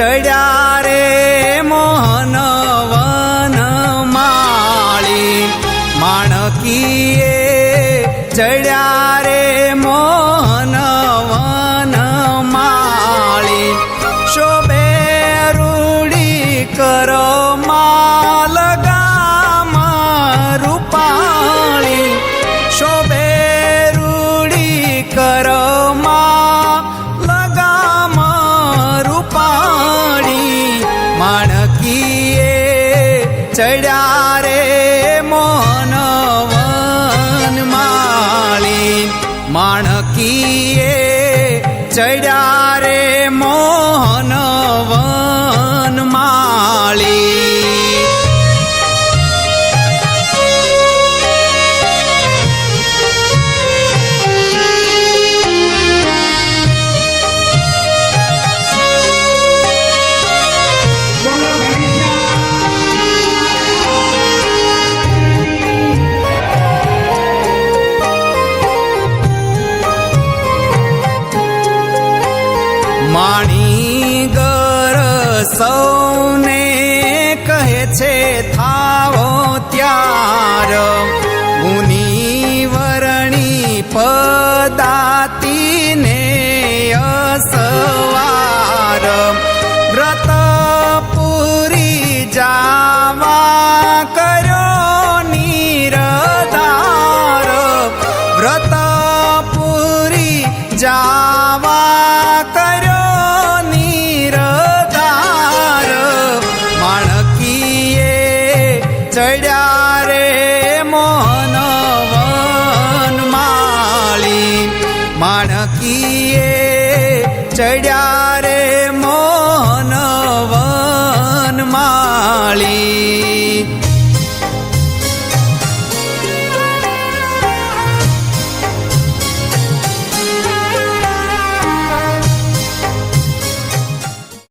ચડ્યા રે મોહન વન માળી. માણકીએ ચડ્યા રે મોહન વન માળી. શોભે રૂડી કરો માણકીએ ચડ્યા રે મોહન વન માળી. માણકીએ ચડ્યા રે મોહન જાવા કર્યો નિરધાર માણકીએ ચડ્યા રે મોહન વન માળી માણકીએ ચડ્યા રે મોહન વન માળી